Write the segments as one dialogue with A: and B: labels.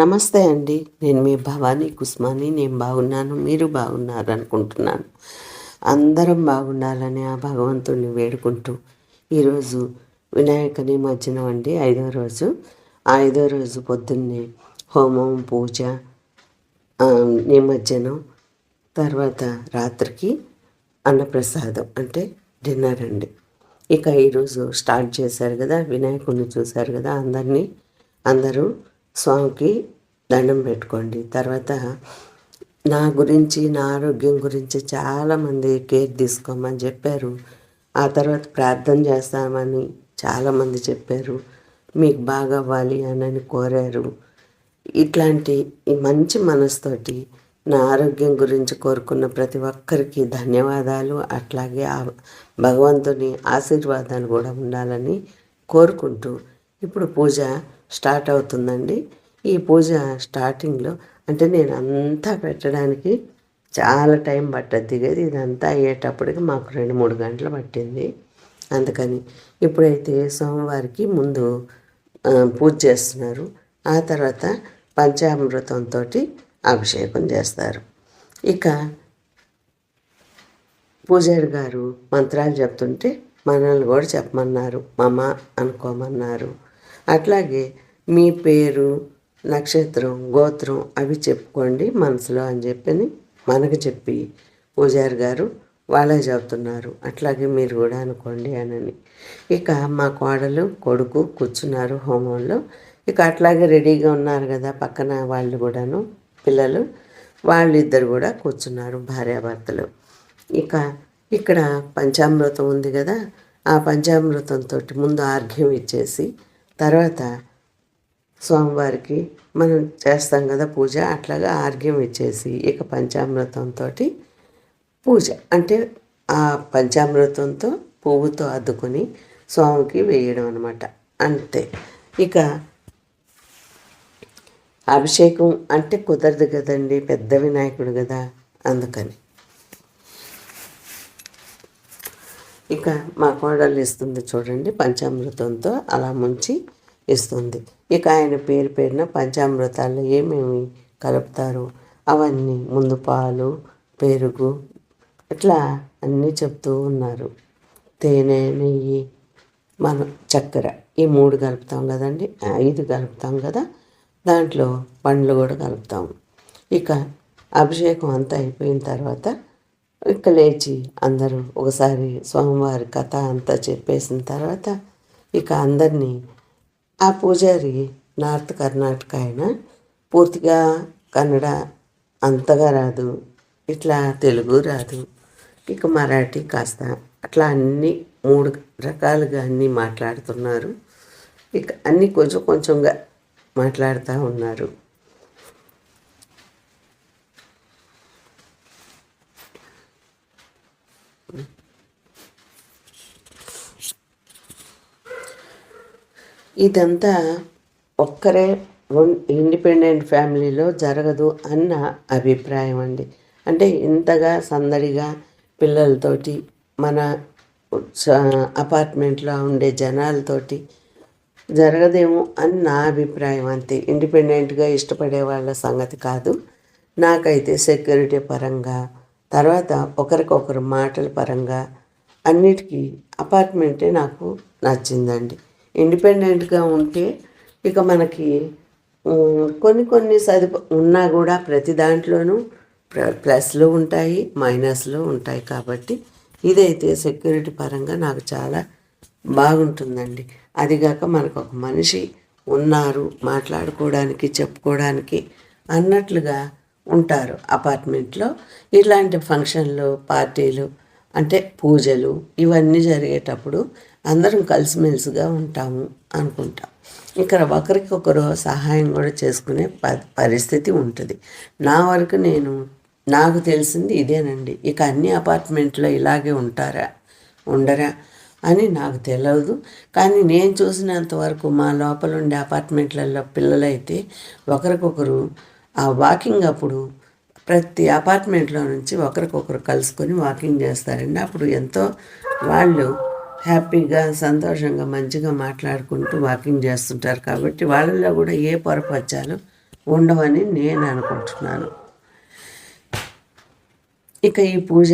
A: నమస్తే అండి. నేను మీ భవానీ కుస్మాని. నేను బాగున్నాను. మీరు బాగున్నారు అనుకుంటున్నాను అందరం బాగుండాలని ఆ భగవంతుడిని వేడుకుంటూ ఈరోజు వినాయక నిమజ్జనం అండి. ఐదో రోజు. ఆ ఐదో రోజు పొద్దున్నే హోమం పూజ నిమజ్జనం తర్వాత రాత్రికి అన్నప్రసాదం అంటే డిన్నర్ అండి. ఇక ఈరోజు స్టార్ట్ చేశారు కదా వినాయకుడిని చూశారు కదా అందరినీ. అందరూ స్వామికి దండం పెట్టుకోండి. తర్వాత నా గురించి నా ఆరోగ్యం గురించి చాలామంది కేర్ తీసుకోమని చెప్పారు. ఆ తర్వాత ప్రార్థన చేస్తామని చాలామంది చెప్పారు. మీకు బాగా అవ్వాలి అని కోరారు. ఇట్లాంటి మంచి మనసుతోటి నా ఆరోగ్యం గురించి కోరుకున్న ప్రతి ఒక్కరికి ధన్యవాదాలు. అట్లాగే ఆ భగవంతుని ఆశీర్వాదాలు కూడా ఉండాలని కోరుకుంటూ ఇప్పుడు పూజ స్టార్ట్ అవుతుందండి. ఈ పూజ స్టార్టింగ్లో అంటే నేను అంతా పెట్టడానికి చాలా టైం పట్టద్ది కదా ఇదంతా అయ్యేటప్పటికి మాకు రెండు మూడు గంటలు పట్టింది. అందుకని ఇప్పుడైతే సోమవారికి ముందు పూజ చేస్తున్నారు. ఆ తర్వాత పంచామృతంతో అభిషేకం చేస్తారు. ఇక పూజారి గారు మంత్రాలు చెప్తుంటే మనల్ని కూడా చెప్పమన్నారు. మమ అనుకోమన్నారు. అట్లాగే మీ పేరు నక్షత్రం గోత్రం అవి చెప్పుకోండి మనసులో అని చెప్పని మనకు చెప్పి పూజారి గారు వాళ్ళే చెబుతున్నారు. అట్లాగే మీరు కూడా అనుకోండి అనని. ఇక మా కోడలు కొడుకు కూర్చున్నారు హోమంలో ఇక అట్లాగే రెడీగా ఉన్నారు కదా పక్కన వాళ్ళు కూడాను పిల్లలు. వాళ్ళిద్దరు కూడా కూర్చున్నారు భార్యాభర్తలు. ఇక ఇక్కడ పంచామృతం ఉంది కదా ఆ పంచామృతంతో ముందు ఆర్ఘ్యం ఇచ్చేసి తర్వాత స్వామివారికి మనం చేస్తాం కదా పూజ అట్లాగా ఆర్ఘ్యం ఇచ్చేసి ఇక పంచామృతంతో పూజ. అంటే ఆ పంచామృతంతో పువ్వుతో అద్దుకొని స్వామికి వేయడం అనమాట అంతే. ఇక అభిషేకం అంటే కుదరదు కదండి పెద్ద వినాయకుడు కదా అందుకని. ఇక మా కోడలు ఇస్తుంది చూడండి పంచామృతంతో అలా ముంచి ఇస్తుంది. ఇక ఆయన పేరు పేరున పంచామృతాల్లో ఏమేమి కలుపుతారు? అవన్నీ ముందు పాలు పెరుగు ఇట్లా అన్నీ చెప్తూ ఉన్నారు. తేనె నెయ్యి మనం చక్కెర ఈ మూడు కలుపుతాం కదండి. ఐదు కలుపుతాం కదా. దాంట్లో పండ్లు కూడా కలుపుతాం. ఇక అభిషేకం అంతా అయిపోయిన తర్వాత ఇక లేచి అందరూ ఒకసారి స్వామివారి కథ అంతా చెప్పేసిన తర్వాత ఇక అందరినీ ఆ పూజారి నార్త్ కర్ణాటక అయినా పూర్తిగా కన్నడ అంతగా రాదు. ఇట్లా తెలుగు రాదు. ఇక మరాఠీ కాస్త అట్లా అన్ని మూడు రకాలుగా అన్నీ మాట్లాడుతున్నారు. ఇక అన్నీ కొంచెం కొంచెంగా మాట్లాడుతూ ఉన్నారు. ఇదంతా ఒక్కరే ఇండిపెండెంట్ ఫ్యామిలీలో జరగదు అన్న అభిప్రాయం అండి. అంటే ఇంతగా సందడిగా పిల్లలతోటి మన అపార్ట్మెంట్లో ఉండే జనాలతోటి జరగదేమో అని నా అభిప్రాయం అంతే. ఇండిపెండెంట్గా ఇష్టపడే వాళ్ళ సంగతి కాదు. నాకైతే సెక్యూరిటీ పరంగా తర్వాత ఒకరికొకరు మాటల పరంగా అన్నిటికీ అపార్ట్మెంటే నాకు నచ్చిందండి. ఇండిపెండెంట్గా ఉంటే ఇక మనకి కొన్ని కొన్ని సదుప ఉన్నా కూడా ప్రతి దాంట్లోనూ ప్లస్లు ఉంటాయి మైనస్లు ఉంటాయి కాబట్టి ఇదైతే సెక్యూరిటీ పరంగా నాకు చాలా బాగుంటుందండి. అదిగాక మనకు ఒక మనిషి ఉన్నారు మాట్లాడుకోవడానికి చెప్పుకోవడానికి అన్నట్లుగా ఉంటారు అపార్ట్మెంట్లో. ఇలాంటి ఫంక్షన్లు పార్టీలు అంటే పూజలు ఇవన్నీ జరిగేటప్పుడు అందరం కలిసిమెలిసిగా ఉంటాము అనుకుంటాం. ఇక్కడ ఒకరికొకరు సహాయం కూడా చేసుకునే ప- పరిస్థితి ఉంటుంది. నా వరకు నేను నాకు తెలిసింది ఇదేనండి. ఇక అన్ని అపార్ట్మెంట్లో ఇలాగే ఉంటారా ఉండరా అని నాకు తెలియదు కానీ నేను చూసినంత వరకు మా లోపల ఉండే అపార్ట్మెంట్లలో పిల్లలైతే ఒకరికొకరు ఆ వాకింగ్ అప్పుడు ప్రతి అపార్ట్మెంట్లో నుంచి ఒకరికొకరు కలుసుకొని వాకింగ్ చేస్తారండి. అప్పుడు ఎంతో వాళ్ళు హ్యాపీగా సంతోషంగా మంచిగా మాట్లాడుకుంటూ వాకింగ్ చేస్తుంటారు. కాబట్టి వాళ్ళలో కూడా ఏ పొరపచ్చాలు ఉండవని నేను అనుకుంటున్నాను. ఇక ఈ పూజ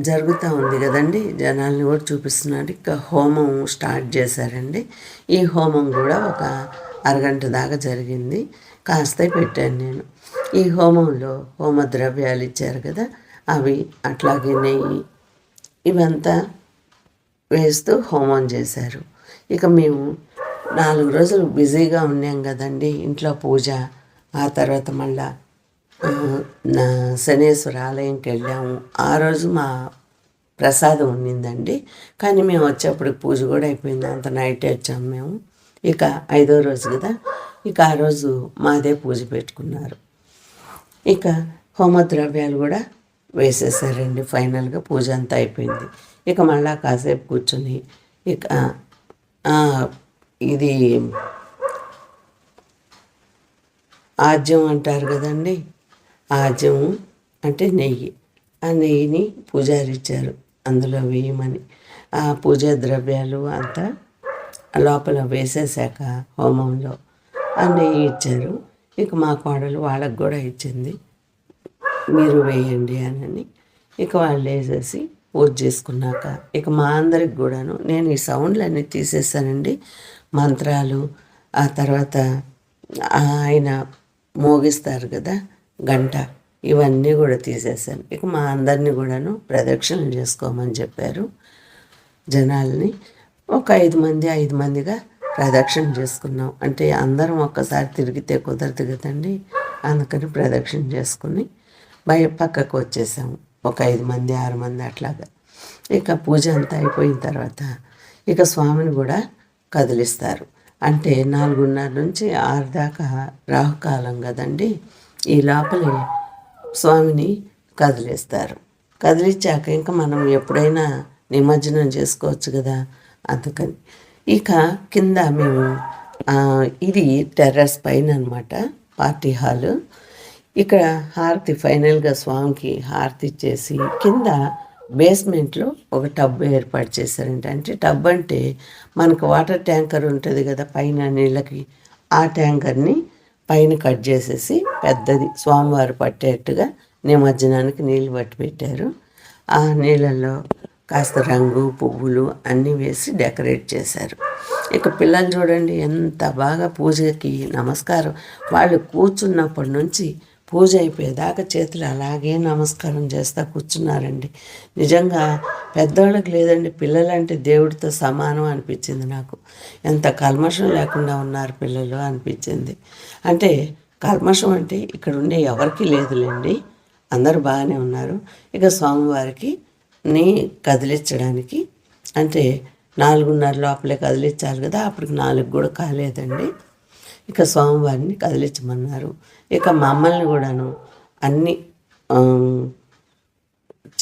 A: జరుగుతూ ఉంది కదండి. జనాల్ని కూడా చూపిస్తున్నాడు ఇక హోమం స్టార్ట్ చేశారండి. ఈ హోమం కూడా ఒక అరగంట దాకా జరిగింది. కాస్త పెట్టాను నేను. ఈ హోమంలో హోమ ద్రవ్యాలు ఇచ్చారు కదా అవి అట్లాగే నెయ్యి ఇవంతా వేస్తూ హోమం చేశారు. ఇక మేము నాలుగు రోజులు బిజీగా ఉన్నాం కదండి ఇంట్లో పూజ ఆ తర్వాత మళ్ళా నా శనేశ్వర ఆలయంకి వెళ్ళాము. ఆ రోజు మా ప్రసాదం ఉండిందండి కానీ మేము వచ్చేప్పుడు పూజ కూడా అయిపోయింది అంత నైట్ వచ్చాము మేము. ఇక ఐదో రోజు కదా ఇక ఆ రోజు మాదే పూజ పెట్టుకున్నారు. ఇక హోమద్రవ్యాలు కూడా వేసేసారండి. ఫైనల్గా పూజ అంతా అయిపోయింది. ఇక మళ్ళా కాసేపు కూర్చొని ఇక ఇది ఆజ్యం అంటారు కదండి. ఆజ్యం అంటే నెయ్యి. ఆ నెయ్యిని పూజారి ఇచ్చారు. అందులో వేయమని. ఆ పూజా ద్రవ్యాలు అంతా లోపల వేసేసాక హోమంలో ఆ నెయ్యి ఇచ్చారు. ఇక మా కోడలు వాళ్ళకు కూడా ఇచ్చింది. మీరు వేయండి అని ఇక వాళ్ళు వేసేసి పూజ చేసుకున్నాక ఇక మా అందరికి కూడాను నేను ఈ సౌండ్లన్నీ తీసేసానండి. మంత్రాలు ఆ తర్వాత ఆయన మోగిస్తారు కదా గంట ఇవన్నీ కూడా తీసేసాను. ఇక మా అందరినీ కూడాను ప్రదక్షిణలు చేసుకోమని చెప్పారు జనాల్ని. ఒక ఐదు మంది ఐదు మందిగా ప్రదక్షిణ చేసుకున్నాం. అంటే అందరం ఒక్కసారి తిరిగితే కుదరదు కదండి. అందుకని ప్రదక్షిణ చేసుకుని బయ పక్కకు వచ్చేసాము ఒక ఐదు మంది ఆరు మంది అట్లాగా. ఇక పూజ అంతా అయిపోయిన తర్వాత ఇక స్వామిని కూడా కదిలిస్తారు. అంటే నాలుగున్నర నుంచి ఆరు దాకా రాహుకాలం కదండి. ఈ లోపలే స్వామిని కదిలిస్తారు. కదిలిచ్చాక ఇంకా మనం ఎప్పుడైనా నిమజ్జనం చేసుకోవచ్చు కదా. అందుకని ఇక కింద మేము ఇది టెర్రస్ పైన అనమాట పార్టీ హాలు. ఇక్కడ హారతి ఫైనల్గా స్వామికి హారతి ఇచ్చేసి కింద బేస్మెంట్లో ఒక టబ్ ఏర్పాటు చేశారంట. అంటే టబ్ అంటే మనకు వాటర్ ట్యాంకర్ ఉంటుంది కదా పైన నీళ్ళకి. ఆ ట్యాంకర్ని పైన కట్ చేసేసి పెద్దది స్వామివారు పట్టేట్టుగా నిమజ్జనానికి నీళ్ళు పట్టి పెట్టారు ఆ నీళ్ళల్లో కాస్త రంగు పువ్వులు అన్నీ వేసి డెకరేట్ చేశారు. ఇక పిల్లలు చూడండి ఎంత బాగా పూజకి నమస్కారం. వాళ్ళు కూర్చున్నప్పటి నుంచి పూజ అయిపోయేదాకా చేతులు అలాగే నమస్కారం చేస్తా కూర్చున్నారండి. నిజంగా పెద్దవాళ్ళకి లేదండి పిల్లలంటే దేవుడితో సమానం అనిపించింది నాకు. ఎంత కల్మషం లేకుండా ఉన్నారు పిల్లలు అనిపించింది. అంటే కల్మషం అంటే ఇక్కడ ఉండే ఎవరికి లేదులేండి అందరూ బాగానే ఉన్నారు. ఇక స్వామివారికి ని కదిలించడానికి. అంటే నాలుగున్నర లోపలే కదిలించాలి కదా అప్పటికి నాలుగు కూడా కాలేదండి. ఇక స్వామివారిని కదిలించమన్నారు. ఇక మమ్మల్ని కూడాను అన్నీ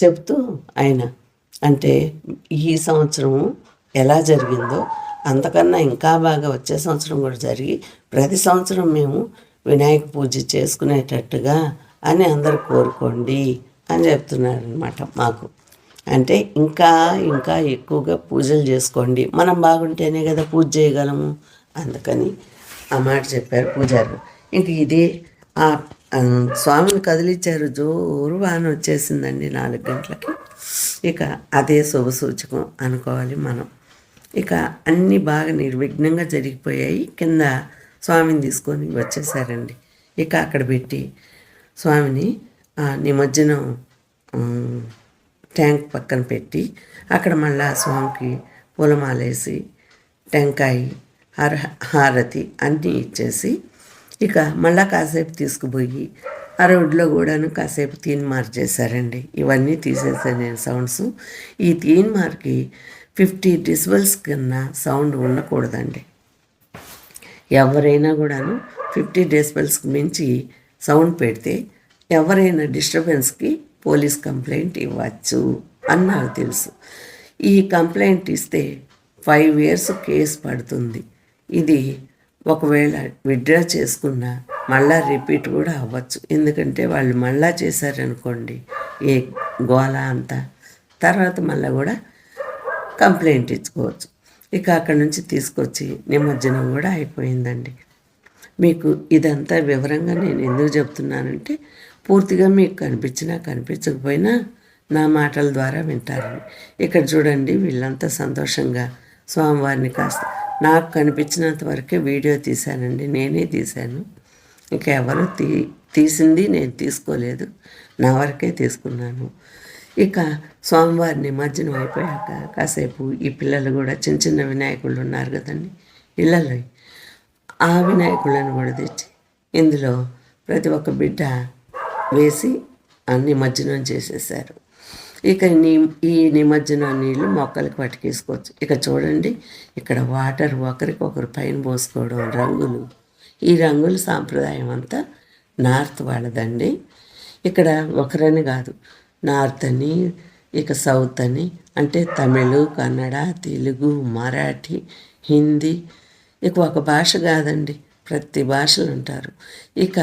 A: చెప్తూ ఆయన అంటే ఈ సంవత్సరం ఎలా జరిగిందో అంతకన్నా ఇంకా బాగా వచ్చే సంవత్సరం కూడా జరిగి ప్రతి సంవత్సరం మేము వినాయక పూజ చేసుకునేటట్టుగా అని అందరు కోరుకోండి అని చెప్తున్నారు అనమాట మాకు. అంటే ఇంకా ఇంకా ఎక్కువగా పూజలు చేసుకోండి. మనం బాగుంటేనే కదా పూజ చేయగలము. అందుకని ఆ మాట చెప్పారు పూజారు. ఇంక ఇదే ఆ స్వామిని కదిలిచ్చారు. జోరు వాన వచ్చేసిందండి నాలుగు గంటలకి. ఇక అదే శుభ సూచకం అనుకోవాలి మనం. ఇక అన్నీ బాగా నిర్విఘ్నంగా జరిగిపోయాయి. కింద స్వామిని తీసుకొని వచ్చేసారండి. ఇక అక్కడ పెట్టి స్వామిని నిమజ్జనం ట్యాంక్ పక్కన పెట్టి అక్కడ మళ్ళీ స్వామికి పూలమాలేసి టెంకాయ హర హారతి అన్నీ ఇచ్చేసి ఇక మళ్ళా కాసేపు తీసుకుపోయి ఆ రోడ్లో కూడాను కాసేపు తీన్ మార్ చేశారండి. ఇవన్నీ తీసేసాను నేను సౌండ్స్. ఈ తీన్ మార్కి ఫిఫ్టీ డిసిబల్స్ కన్నా సౌండ్ ఉండకూడదండి. ఎవరైనా కూడాను ఫిఫ్టీ డెసిబల్స్కి మించి సౌండ్ పెడితే ఎవరైనా డిస్టర్బెన్స్కి పోలీస్ కంప్లైంట్ ఇవ్వచ్చు అని నాకు తెలుసు. ఈ కంప్లైంట్ ఇస్తే ఫైవ్ ఇయర్స్ కేసు పడుతుంది. ఇది ఒకవేళ విత్డ్రా చేసుకున్నా మళ్ళా రిపీట్ కూడా అవ్వచ్చు. ఎందుకంటే వాళ్ళు మళ్ళా చేశారనుకోండి ఏ గోళ అంతా. తర్వాత మళ్ళీ కూడా కంప్లైంట్ ఇచ్చుకోవచ్చు. ఇక అక్కడ నుంచి తీసుకొచ్చి నిమజ్జనం కూడా అయిపోయిందండి. మీకు ఇదంతా వివరంగా నేను ఎందుకు చెప్తున్నానంటే పూర్తిగా మీకు కనిపించినా కనిపించకపోయినా నా మాటల ద్వారా వింటారని. ఇక్కడ చూడండి వీళ్ళంతా సంతోషంగా స్వామివారిని కాస్త నాకు కనిపించినంత వరకే వీడియో తీశానండి నేనే తీశాను. ఇంకా తీ తీసింది నేను తీసుకోలేదు నా వరకే తీసుకున్నాను. ఇక స్వామివారి నిమజ్జనం అయిపోయాక కాసేపు ఈ పిల్లలు కూడా చిన్న చిన్న వినాయకుళ్ళు ఉన్నారు కదండి ఇళ్ళలో. ఆ వినాయకులను కూడా తెచ్చి ఇందులో ప్రతి ఒక్క బిడ్డ వేసి ఆ నిమజ్జనం చేసేసారు. ఇక నీ ఈ నిమజ్జనం నీళ్ళు మొక్కలకు పట్టుకేసుకోవచ్చు. ఇక చూడండి ఇక్కడ వాటర్ ఒకరికొకరు పైన పోసుకోవడం రంగులు. ఈ రంగుల సాంప్రదాయం అంతా నార్త్ వాళ్ళదండి. ఇక్కడ ఒకరని కాదు నార్త్ అని ఇక సౌత్ అని అంటే తమిళ్ కన్నడ తెలుగు మరాఠీ హిందీ ఇక ఒక భాష కాదండి ప్రతి భాషలు ఉంటారు ఇక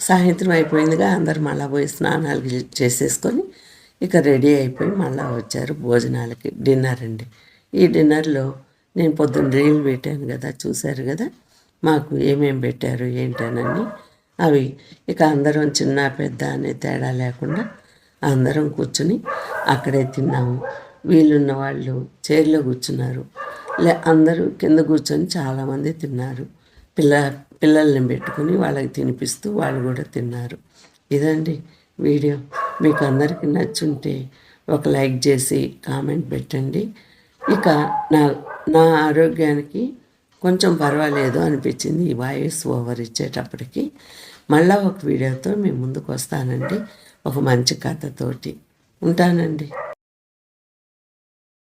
A: సాయంత్రం అయిపోయిందిగా అందరు మళ్ళీ పోయి స్నానాలు చేసేసుకొని ఇక రెడీ అయిపోయి మళ్ళా వచ్చారు భోజనాలకి డిన్నర్ అండి. ఈ డిన్నర్లో నేను పొద్దున్న రీల్ పెట్టాను కదా చూశారు కదా మాకు ఏమేమి పెట్టారు ఏంటనని. అవి ఇక అందరం చిన్న పెద్ద అనే తేడా లేకుండా అందరం కూర్చుని అక్కడే తిన్నాము. వీళ్ళున్న వాళ్ళు చైర్లో కూర్చున్నారు. లే అందరూ కింద కూర్చొని చాలామంది తిన్నారు. పిల్ల పిల్లల్ని పెట్టుకుని వాళ్ళకి తినిపిస్తూ వాళ్ళు కూడా తిన్నారు. ఇదండి వీడియో. మీకు అందరికీ నచ్చుంటే ఒక లైక్ చేసి కామెంట్ పెట్టండి. ఇక నా నా ఆరోగ్యానికి కొంచెం పర్వాలేదు అనిపించింది. ఈ వాయిస్ ఓవర్ ఇచ్చేటప్పటికి మళ్ళా ఒక వీడియోతో మీ ముందుకు వస్తానండి. ఒక మంచి కథతోటి. ఉంటానండి.